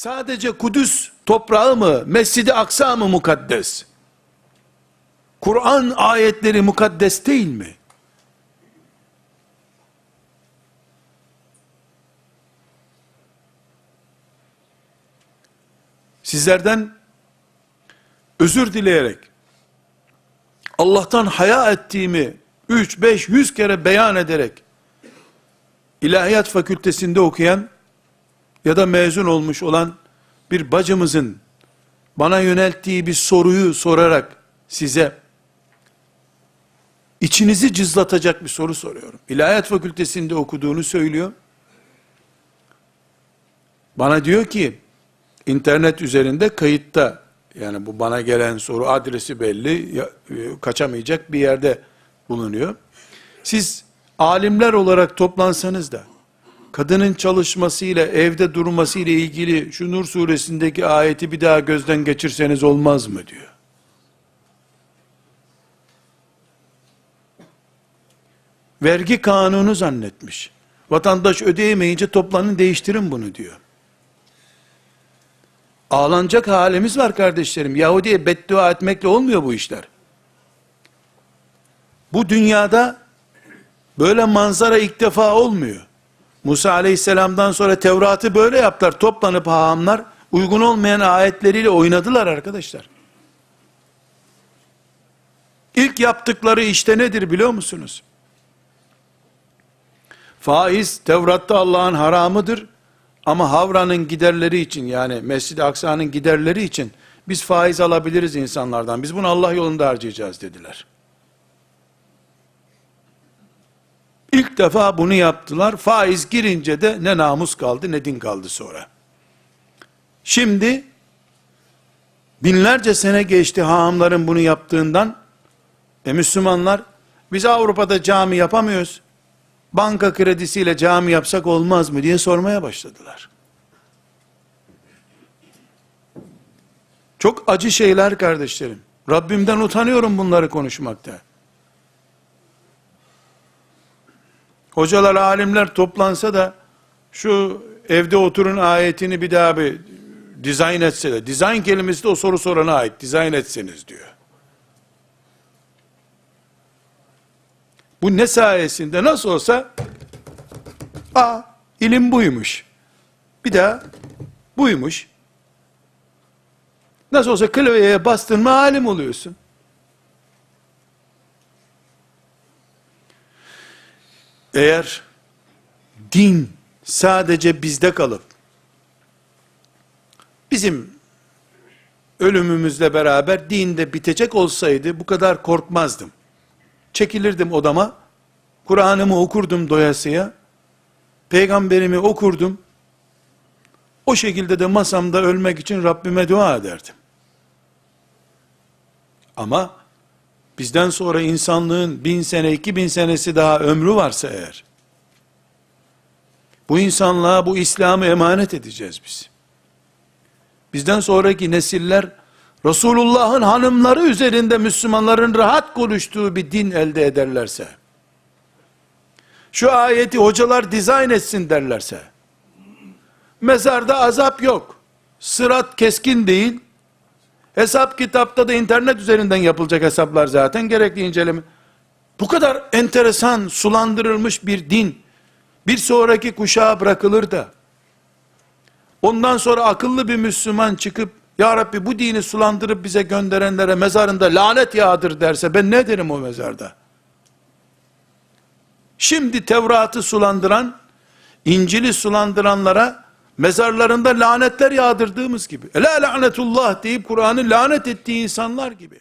Sadece Kudüs toprağı mı, Mescid-i Aksa mı mukaddes? Kur'an ayetleri mukaddes değil mi? Sizlerden özür dileyerek Allah'tan haya ettiğimi 3, 5, 100 kere beyan ederek İlahiyat fakültesinde okuyan ya da mezun olmuş olan bir bacımızın bana yönelttiği bir soruyu sorarak size içinizi cızlatacak bir soru soruyorum. İlahiyat fakültesinde okuduğunu söylüyor. Bana diyor ki internet üzerinde kayıtta yani bu bana gelen soru adresi belli e, kaçamayacak bir yerde bulunuyor. Siz alimler olarak toplansanız da kadının çalışmasıyla evde durmasıyla ilgili şu Nur suresindeki ayeti bir daha gözden geçirseniz olmaz mı diyor. Vergi kanunu zannetmiş. Vatandaş ödeyemeyince toplanın değiştirin bunu diyor. Ağlanacak halimiz var kardeşlerim. Yahudi'ye beddua etmekle olmuyor bu işler. Bu dünyada böyle manzara ilk defa olmuyor. Musa aleyhisselamdan sonra Tevrat'ı böyle yaptılar. Toplanıp hahamlar uygun olmayan ayetleriyle oynadılar arkadaşlar. İlk yaptıkları işte nedir biliyor musunuz? Faiz Tevrat'ta Allah'ın haramıdır. Ama Havra'nın giderleri için yani Mescid-i Aksa'nın giderleri için biz faiz alabiliriz insanlardan. Biz bunu Allah yolunda harcayacağız dediler. İlk defa bunu yaptılar. Faiz girince de ne namus kaldı ne din kaldı sonra. Şimdi binlerce sene geçti hahamların bunu yaptığından. E Müslümanlar biz Avrupa'da cami yapamıyoruz. Banka kredisiyle cami yapsak olmaz mı diye sormaya başladılar. Çok acı şeyler kardeşlerim. Rabbimden utanıyorum bunları konuşmakta. Hocalar, alimler toplansa da şu evde oturun ayetini bir daha bir dizayn etse de, dizayn kelimesi de o soru sorana ait, dizayn etseniz diyor. Bu ne sayesinde nasıl olsa a ilim buymuş. Bir daha buymuş. Nasıl olsa klavyeye bastın mı alim oluyorsun. Eğer din sadece bizde kalıp bizim ölümümüzle beraber din de bitecek olsaydı bu kadar korkmazdım. Çekilirdim odama, Kur'an'ımı okurdum doyasıya, peygamberimi okurdum, o şekilde de masamda ölmek için Rabbime dua ederdim. Ama bizden sonra insanlığın bin sene, iki bin senesi daha ömrü varsa eğer, bu insanlığa bu İslam'ı emanet edeceğiz biz. Bizden sonraki nesiller, Resulullah'ın hanımları üzerinde Müslümanların rahat konuştuğu bir din elde ederlerse, şu ayeti hocalar dizayn etsin derlerse, mezarda azap yok, sırat keskin değil, hesap kitapta da internet üzerinden yapılacak hesaplar zaten, gerekli inceleme. Bu kadar enteresan, sulandırılmış bir din, bir sonraki kuşağa bırakılır da, ondan sonra akıllı bir Müslüman çıkıp, Ya Rabbi bu dini sulandırıp bize gönderenlere mezarında lanet yağdır derse, ben ne derim o mezarda? Şimdi Tevrat'ı sulandıran, İncil'i sulandıranlara, mezarlarında lanetler yağdırdığımız gibi, Ela lanetullah deyip Kur'an'ı lanet ettiği insanlar gibi.